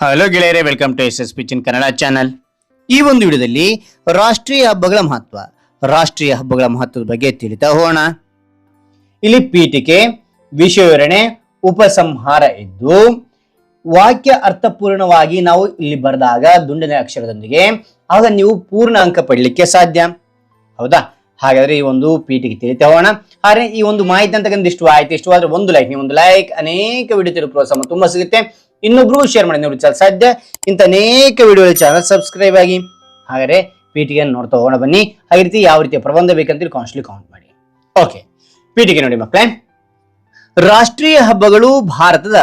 Hello ಗೆಳೆಯರೇ welcome to S S ಪಿಚಿನ್ Kannada channel ಈ ಒಂದು ವಿಡಿಯೋದಲ್ಲಿ ರಾಷ್ಟ್ರೀಯ ಹಬ್ಬಗಳ ಮಹತ್ವ, ರಾಷ್ಟ್ರೀಯ ಹಬ್ಬಗಳ ಮಹತ್ವದ ಬಗ್ಗೆ ತಿಳಿತಾ ಹೋಗೋಣ. ಇಲ್ಲಿ ಪೀಠಿಕೆ ವಿಷಯ ವಿವರಣೆ ಉಪಸಂಹಾರ ಇದ್ದು, ವಾಕ್ಯ ಅರ್ಥಪೂರ್ಣವಾಗಿ ನಾವು ಇಲ್ಲಿ ಬರೆದಾಗ ದುಂಡನೆ ಅಕ್ಷರದೊಂದಿಗೆ, ಆಗ ನೀವು ಪೂರ್ಣ ಅಂಕ ಪಡಲಿಕ್ಕೆ ಸಾಧ್ಯ. ಹೌದಾ? ಹಾಗಾದ್ರೆ ಈ ಒಂದು ಪೀಠಿಗೆ ತಿಳಿತಾ ಹೋಗೋಣ. ಹಾಗೆ ಈ ಒಂದು ಮಾಹಿತಿ ಅಂತಕ್ಕಂಥ ಇಷ್ಟು ಆಯ್ತು. ಇಷ್ಟವಾದ್ರೆ ಒಂದು ಲೈಕ್ ನೀವು ಒಂದು ಲೈಕ್ ಅನೇಕ ವಿಡಿಯೋ ತಿರು ಪ್ರೋತ್ಸಾಹ ತುಂಬಾ ಸಿಗುತ್ತೆ. ಇನ್ನೊಬ್ರು ಶೇರ್ ಮಾಡಿ, ನೋಡಿ ಚಾಲ್ ಸಾಧ್ಯ ಇಂಥ ಅನೇಕ ವಿಡಿಯೋ ಚಾನಲ್ ಸಬ್ಸ್ಕ್ರೈಬ್ ಆಗಿ. ಹಾಗಾದ್ರೆ ಪೀಠಿಗೆಯನ್ನು ನೋಡ್ತಾ ಹೋಗೋಣ ಬನ್ನಿ. ಹಾಗೆ ರೀತಿ ಯಾವ ರೀತಿಯ ಪ್ರಬಂಧ ಬೇಕಂತೇಳಿ ಕಾನ್ಸ್ಟ್ಲಿ ಕೌಂಟ್ ಮಾಡಿ. ಓಕೆ ಪೀಠಿಗೆ ನೋಡಿ ಮಕ್ಕಳೇ. ರಾಷ್ಟ್ರೀಯ ಹಬ್ಬಗಳು ಭಾರತದ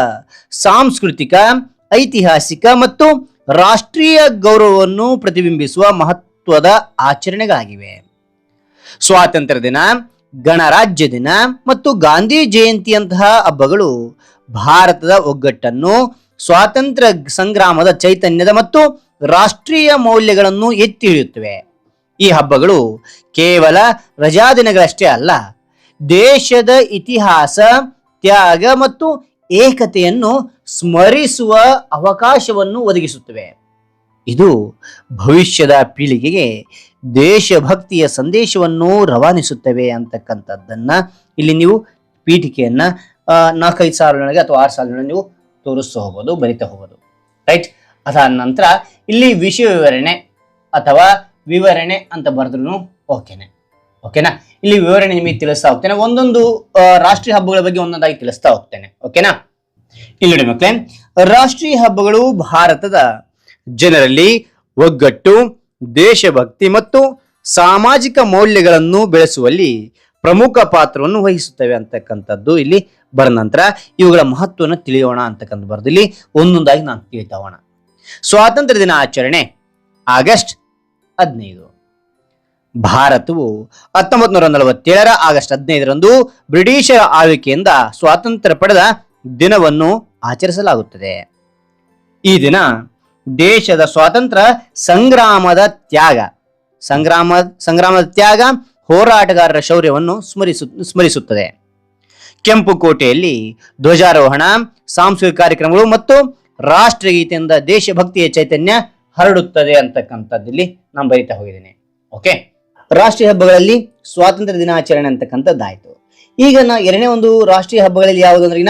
ಸಾಂಸ್ಕೃತಿಕ, ಐತಿಹಾಸಿಕ ಮತ್ತು ರಾಷ್ಟ್ರೀಯ ಗೌರವವನ್ನು ಪ್ರತಿಬಿಂಬಿಸುವ ಮಹತ್ವದ ಆಚರಣೆಗಳಾಗಿವೆ. ಸ್ವಾತಂತ್ರ್ಯ ದಿನ, ಗಣರಾಜ್ಯ ದಿನ ಮತ್ತು ಗಾಂಧಿ ಜಯಂತಿಯಂತಹ ಹಬ್ಬಗಳು ಭಾರತದ ಒಗ್ಗಟ್ಟನ್ನು ಸ್ವಾತಂತ್ರ್ಯ ಸಂಗ್ರಾಮದ ಚೈತನ್ಯದ ಮತ್ತು ರಾಷ್ಟ್ರೀಯ ಮೌಲ್ಯಗಳನ್ನು ಎತ್ತಿ ಹಿಡಿಯುತ್ತವೆ. ಈ ಹಬ್ಬಗಳು ಕೇವಲ ರಜಾದಿನಗಳಷ್ಟೇ ಅಲ್ಲ, ದೇಶದ ಇತಿಹಾಸ, ತ್ಯಾಗ ಮತ್ತು ಏಕತೆಯನ್ನು ಸ್ಮರಿಸುವ ಅವಕಾಶವನ್ನು ಒದಗಿಸುತ್ತವೆ. ಇದು ಭವಿಷ್ಯದ ಪೀಳಿಗೆಗೆ ದೇಶಭಕ್ತಿಯ ಸಂದೇಶವನ್ನು ರವಾನಿಸುತ್ತವೆ ಅಂತಕ್ಕಂಥದ್ದನ್ನ ಇಲ್ಲಿ ನೀವು ಪೀಠಿಕೆಯನ್ನ ನಾಲ್ಕೈದು ಸಾವಿರನೊಳಗೆ ಅಥವಾ ಆರು ಸಾವಿರನೊಳಗೆ ನೀವು ತೋರಿಸ್ತಾ ಹೋಗೋದು ಬರಿತಾ ಹೋಗೋದು ರೈಟ್ ಅದಾದ ನಂತರ ಇಲ್ಲಿ ವಿಷಯ ವಿವರಣೆ ಅಥವಾ ವಿವರಣೆ ಅಂತ ಬರೆದ್ರು ಓಕೆನೆ. ಓಕೆನಾ? ಇಲ್ಲಿ ವಿವರಣೆ ನಿಮಗೆ ತಿಳಿಸ್ತಾ ಹೋಗ್ತೇನೆ. ಒಂದೊಂದು ರಾಷ್ಟ್ರೀಯ ಹಬ್ಬಗಳ ಬಗ್ಗೆ ಒಂದೊಂದಾಗಿ ತಿಳಿಸ್ತಾ ಹೋಗ್ತೇನೆ. ಓಕೆನಾ? ಇಲ್ಲಿ ನೋಡಿ ಮಕ್ಕಳೇ, ರಾಷ್ಟ್ರೀಯ ಹಬ್ಬಗಳು ಭಾರತದ ಜನರಲ್ಲಿ ಒಗ್ಗಟ್ಟು, ದೇಶಭಕ್ತಿ ಮತ್ತು ಸಾಮಾಜಿಕ ಮೌಲ್ಯಗಳನ್ನು ಬೆಳೆಸುವಲ್ಲಿ ಪ್ರಮುಖ ಪಾತ್ರವನ್ನು ವಹಿಸುತ್ತವೆ ಅಂತಕ್ಕಂಥದ್ದು ಇಲ್ಲಿ ಬರ ನಂತರ ಇವುಗಳ ಮಹತ್ವವನ್ನು ತಿಳಿಯೋಣ ಅಂತಕ್ಕಂಥ ಬರದಲ್ಲಿ ಒಂದೊಂದಾಗಿ ನಾನು ತಿಳಿತಾ ಸ್ವಾತಂತ್ರ್ಯ ದಿನ ಆಚರಣೆ ಆಗಸ್ಟ್ ಹದಿನೈದು. ಭಾರತವು ಹತ್ತೊಂಬತ್ ನೂರ ನಲವತ್ತೇಳರ ಆಗಸ್ಟ್ ಹದಿನೈದರಂದು ಬ್ರಿಟಿಷರ ಆಳ್ವಿಕೆಯಿಂದ ಸ್ವಾತಂತ್ರ್ಯ ಪಡೆದ ದಿನವನ್ನು ಆಚರಿಸಲಾಗುತ್ತದೆ. ಈ ದಿನ ದೇಶದ ಸ್ವಾತಂತ್ರ್ಯ ಸಂಗ್ರಾಮದ ತ್ಯಾಗ. ಸಂಗ್ರಾಮ, ಸಂಗ್ರಾಮದ ತ್ಯಾಗ ಹೋರಾಟಗಾರರ ಶೌರ್ಯವನ್ನು ಸ್ಮರಿಸು, ಸ್ಮರಿಸುತ್ತದೆ. ಕೆಂಪು ಕೋಟೆಯಲ್ಲಿ ಧ್ವಜಾರೋಹಣ, ಸಾಂಸ್ಕೃತಿಕ ಕಾರ್ಯಕ್ರಮಗಳು ಮತ್ತು ರಾಷ್ಟ್ರಗೀತೆಯಿಂದ ದೇಶಭಕ್ತಿಯ ಚೈತನ್ಯ ಹರಡುತ್ತದೆ ಅಂತಕ್ಕಂಥದ್ದು ಇಲ್ಲಿ ನಾನು ಬರಿತಾ ಹೋಗಿದ್ದೇನೆ. ಓಕೆ ರಾಷ್ಟ್ರೀಯ ಹಬ್ಬಗಳಲ್ಲಿ ಸ್ವಾತಂತ್ರ್ಯ ದಿನಾಚರಣೆ ಅಂತಕ್ಕಂಥದ್ದಾಯ್ತು. ಈಗ ನಾ ಎರಡನೇ ಒಂದು ರಾಷ್ಟ್ರೀಯ ಹಬ್ಬಗಳಲ್ಲಿ ಯಾವುದು ಅಂದ್ರೆ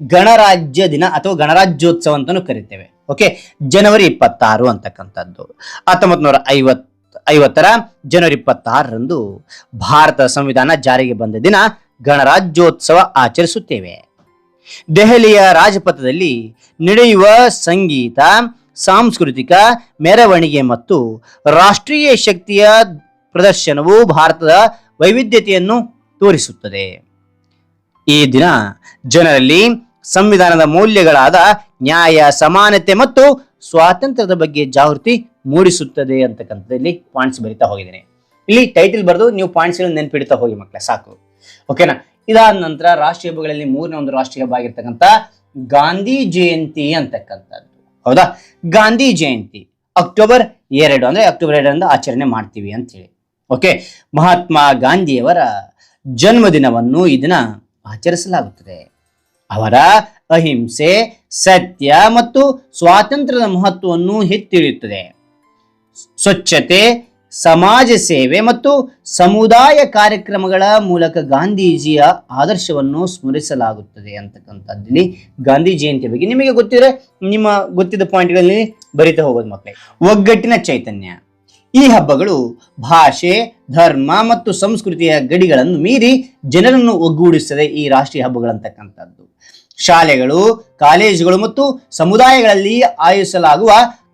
ಗಣರಾಜ್ಯ ದಿನ ಅಥವಾ ಗಣರಾಜ್ಯೋತ್ಸವ ಅಂತಾನು ಕರಿತೇವೆ. ಓಕೆ ಜನವರಿ ಇಪ್ಪತ್ತಾರು ಅಂತಕ್ಕಂಥದ್ದು. ಹತ್ತೊಂಬತ್ ನೂರ ಐವತ್ ಐವತ್ತರ ಜನವರಿ ಇಪ್ಪತ್ತಾರರಂದು ಭಾರತ ಸಂವಿಧಾನ ಜಾರಿಗೆ ಬಂದ ದಿನ ಗಣರಾಜ್ಯೋತ್ಸವ ಆಚರಿಸುತ್ತೇವೆ. ದೆಹಲಿಯ ರಾಜಪಥದಲ್ಲಿ ನಡೆಯುವ ಸಂಗೀತ, ಸಾಂಸ್ಕೃತಿಕ ಮೆರವಣಿಗೆ ಮತ್ತು ರಾಷ್ಟ್ರೀಯ ಶಕ್ತಿಯ ಪ್ರದರ್ಶನವು ಭಾರತದ ವೈವಿಧ್ಯತೆಯನ್ನು ತೋರಿಸುತ್ತದೆ. ಈ ದಿನ ಜನರಲ್ಲಿ ಸಂವಿಧಾನದ ಮೌಲ್ಯಗಳಾದ ನ್ಯಾಯ, ಸಮಾನತೆ ಮತ್ತು ಸ್ವಾತಂತ್ರ್ಯದ ಬಗ್ಗೆ ಜಾಗೃತಿ ಮೂಡಿಸುತ್ತದೆ ಅಂತಕ್ಕಂಥದ್ದಲ್ಲಿ ಪಾಯಿಂಟ್ಸ್ ಬರಿತಾ ಹೋಗಿದ್ದೇನೆ. ಇಲ್ಲಿ ಟೈಟಲ್ ಬರೆದು ನೀವು ಪಾಯಿಂಟ್ಸ್ ನೆನಪಿಡ್ತಾ ಹೋಗಿ ಮಕ್ಕಳ ಸಾಕು. ಓಕೆನಾ? ಇದಾದ ನಂತರ ರಾಷ್ಟ್ರೀಯ ಹಬ್ಬಗಳಲ್ಲಿ ಮೂರನೇ ಒಂದು ರಾಷ್ಟ್ರೀಯ ಹಬ್ಬ ಆಗಿರ್ತಕ್ಕಂಥ ಗಾಂಧಿ ಜಯಂತಿ ಅಂತಕ್ಕಂಥದ್ದು. ಹೌದಾ? ಗಾಂಧಿ ಜಯಂತಿ ಅಕ್ಟೋಬರ್ ಎರಡು ಅಂದ್ರೆ ಅಕ್ಟೋಬರ್ ಎರಡರಿಂದ ಆಚರಣೆ ಮಾಡ್ತೀವಿ ಅಂತ ಹೇಳಿ ಓಕೆ? ಮಹಾತ್ಮ ಗಾಂಧಿಯವರ ಜನ್ಮದಿನವನ್ನು ಇದನ್ನ ದಿನ ಆಚರಿಸಲಾಗುತ್ತದೆ. ಅವರ ಅಹಿಂಸೆ, ಸತ್ಯ ಮತ್ತು ಸ್ವಾತಂತ್ರ್ಯದ ಮಹತ್ವವನ್ನು ಎತ್ತಿಳಿಯುತ್ತದೆ ಸ್ವಚ್ಛತೆ ಸಮಾಜ ಸೇವೆ ಮತ್ತು ಸಮುದಾಯ ಕಾರ್ಯಕ್ರಮಗಳ ಮೂಲಕ ಗಾಂಧೀಜಿಯ ಆದರ್ಶವನ್ನು ಸ್ಮರಿಸಲಾಗುತ್ತದೆ ಅಂತಕ್ಕಂಥದ್ದಲ್ಲಿ ಗಾಂಧಿ ಜಯಂತಿ ಬಗ್ಗೆ ನಿಮಗೆ ಗೊತ್ತಿದ್ರೆ ನಿಮ್ಮ ಗೊತ್ತಿದ್ದ ಪಾಯಿಂಟ್ಗಳಲ್ಲಿ ಬರಿತಾ ಹೋಗೋದು ಮಕ್ಕಳೇ. ಒಗ್ಗಟ್ಟಿನ ಚೈತನ್ಯ. ಈ ಹಬ್ಬಗಳು ಭಾಷೆ, ಧರ್ಮ ಮತ್ತು ಸಂಸ್ಕೃತಿಯ ಗಡಿಗಳನ್ನು ಮೀರಿ ಜನರನ್ನು ಒಗ್ಗೂಡಿಸುತ್ತದೆ ಈ ರಾಷ್ಟ್ರೀಯ ಹಬ್ಬಗಳಂತಕ್ಕಂಥದ್ದು ಶಾಲೆಗಳು, ಕಾಲೇಜುಗಳು ಮತ್ತು ಸಮುದಾಯಗಳಲ್ಲಿ ಆಯೋಜಿಸಲಾಗುವ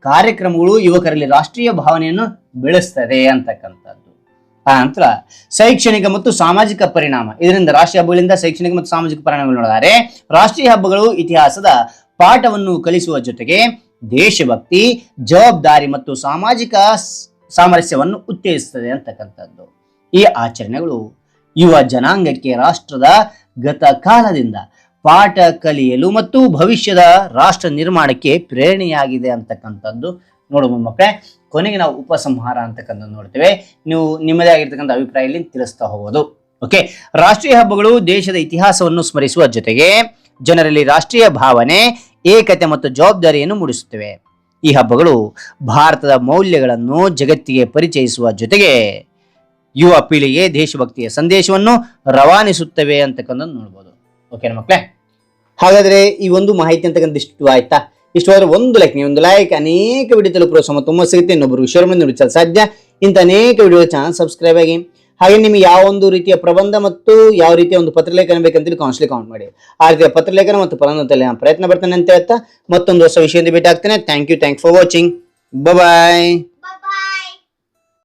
ಕಾರ್ಯಕ್ರಮಗಳು ಯುವಕರಲ್ಲಿ ರಾಷ್ಟ್ರೀಯ ಭಾವನೆಯನ್ನು ಬೆಳೆಸ್ತದೆ ಅಂತಕ್ಕಂಥದ್ದು. ಆ ನಂತರ ಶೈಕ್ಷಣಿಕ ಮತ್ತು ಸಾಮಾಜಿಕ ಪರಿಣಾಮ. ಇದರಿಂದ ರಾಷ್ಟ್ರೀಯ ಹಬ್ಬಗಳಿಂದ ಶೈಕ್ಷಣಿಕ ಮತ್ತು ಸಾಮಾಜಿಕ ಪರಿಣಾಮಗಳು ನೋಡಿದರೆ ರಾಷ್ಟ್ರೀಯ ಹಬ್ಬಗಳು ಇತಿಹಾಸದ ಪಾಠವನ್ನು ಕಲಿಸುವ ಜೊತೆಗೆ ದೇಶಭಕ್ತಿ, ಜವಾಬ್ದಾರಿ ಮತ್ತು ಸಾಮಾಜಿಕ ಸಾಮರಸ್ಯವನ್ನು ಉತ್ತೇಜಿಸುತ್ತದೆ ಅಂತಕ್ಕಂಥದ್ದು. ಈ ಆಚರಣೆಗಳು ಯುವ ಜನಾಂಗಕ್ಕೆ ರಾಷ್ಟ್ರದ ಗತ ಕಾಲದಿಂದ ಪಾಠ ಕಲಿಯಲು ಮತ್ತು ಭವಿಷ್ಯದ ರಾಷ್ಟ್ರ ನಿರ್ಮಾಣಕ್ಕೆ ಪ್ರೇರಣೆಯಾಗಿದೆ ಅಂತಕ್ಕಂಥದ್ದು. ನೋಡುವ ಮಕ್ಕಳೇ ಕೊನೆಗೆ ನಾವು ಉಪಸಂಹಾರ ಅಂತಕ್ಕಂಥದ್ದು ನೋಡ್ತೇವೆ. ನೀವು ನಿಮ್ಮದೇ ಆಗಿರ್ತಕ್ಕಂಥ ಅಭಿಪ್ರಾಯ ಇಲ್ಲಿ ತಿಳಿಸ್ತಾ ಹೋಗೋದು. ಓಕೆ ರಾಷ್ಟ್ರೀಯ ಹಬ್ಬಗಳು ದೇಶದ ಇತಿಹಾಸವನ್ನು ಸ್ಮರಿಸುವ ಜೊತೆಗೆ ಜನರಲ್ಲಿ ರಾಷ್ಟ್ರೀಯ ಭಾವನೆ, ಏಕತೆ ಮತ್ತು ಜವಾಬ್ದಾರಿಯನ್ನು ಮೂಡಿಸುತ್ತವೆ. ಈ ಹಬ್ಬಗಳು ಭಾರತದ ಮೌಲ್ಯಗಳನ್ನು ಜಗತ್ತಿಗೆ ಪರಿಚಯಿಸುವ ಜೊತೆಗೆ ಯುವ ಪೀಳಿಗೆ ದೇಶಭಕ್ತಿಯ ಸಂದೇಶವನ್ನು ರವಾನಿಸುತ್ತವೆ ಅಂತಕ್ಕಂಥದ್ದು ನೋಡ್ಬೋದು. ಓಕೆ ಮಕ್ಕಳೇ? ಹಾಗಾದ್ರೆ ಈ ಒಂದು ಮಾಹಿತಿ ಅಂತಕ್ಕಂಥ ಇಷ್ಟು ಆಯ್ತಾ? ಇಷ್ಟವಾದ್ರೆ ಒಂದು ಲೈಕ್ ನೀವು ಒಂದು ಲೈಕ್ ಅನೇಕ ವಿಡಿಯೋ ತಲುಪುವ ಸಮ ತುಂಬ ಸಿಗುತ್ತೆ. ಇನ್ನೊಬ್ಬರು ಶೇರ್ ಮಾಡಿ ಸಾಧ್ಯ. ಇಂಥ ಅನೇಕ ವಿಡಿಯೋ ಚಾನಲ್ ಸಬ್ಸ್ಕ್ರೈಬ್ ಆಗಿ, ಹಾಗೆ ನಿಮಗೆ ಯಾವ ಒಂದು ರೀತಿಯ ಪ್ರಬಂಧ ಮತ್ತು ಯಾವ ರೀತಿಯ ಒಂದು ಪತ್ರಲೇಖನ ಬೇಕಂತೇಳಿ ಕಾನ್ಸ್ಲಿ ಕೌಂಟ್ ಮಾಡಿ. ಆ ರೀತಿಯ ಪತ್ರಲೇಖನ ಮತ್ತು ಪ್ರಬಂಧದಲ್ಲಿ ನಾನು ಪ್ರಯತ್ನ ಪಡ್ತೇನೆ ಅಂತ ಹೇಳ್ತಾ ಮತ್ತೊಂದು ಹೊಸ ವಿಷಯದಿಂದ ಭೇಟಿ ಆಗ್ತೇನೆ. Thank you thank for watching bye